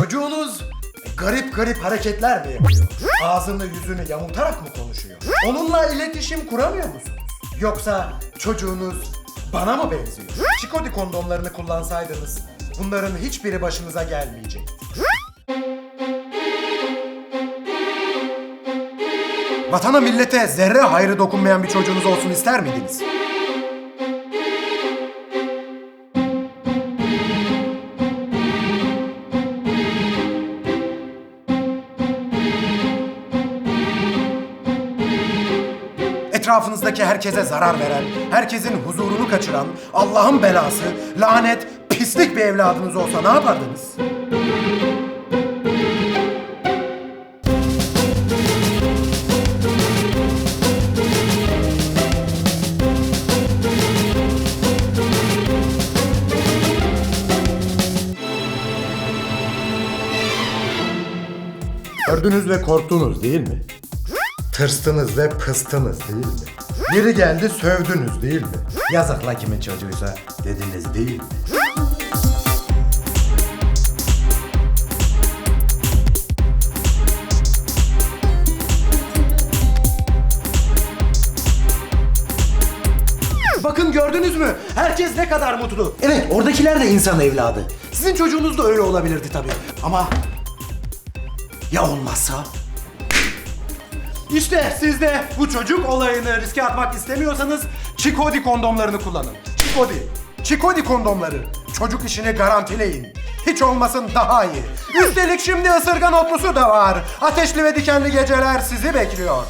Çocuğunuz garip garip hareketler mi yapıyor? Ağzını yüzünü yamultarak mı konuşuyor? Onunla iletişim kuramıyor musunuz? Yoksa çocuğunuz bana mı benziyor? Çikodi kondomlarını kullansaydınız bunların hiçbiri başınıza gelmeyecekti. Vatana millete zerre hayrı dokunmayan bir çocuğunuz olsun ister miydiniz? Etrafınızdaki herkese zarar veren, herkesin huzurunu kaçıran, Allah'ın belası, lanet, pislik bir evladınız olsa ne yapardınız? Gördünüz ve korktunuz değil mi? Tırstınız ve pıstınız değil mi? Biri geldi sövdünüz değil mi? Yazık la kimin çocuğuysa dediniz değil mi? Bakın gördünüz mü? Herkes ne kadar mutlu. Evet, oradakiler de insan evladı. Sizin çocuğunuz da öyle olabilirdi tabii. Ama ya olmazsa? İşte siz de bu çocuk olayını riske atmak istemiyorsanız Çikodi kondomlarını kullanın. Çikodi. Çikodi kondomları. Çocuk işini garantileyin. Hiç olmasın daha iyi. Üstelik şimdi ısırgan otlusu da var. Ateşli ve dikenli geceler sizi bekliyor.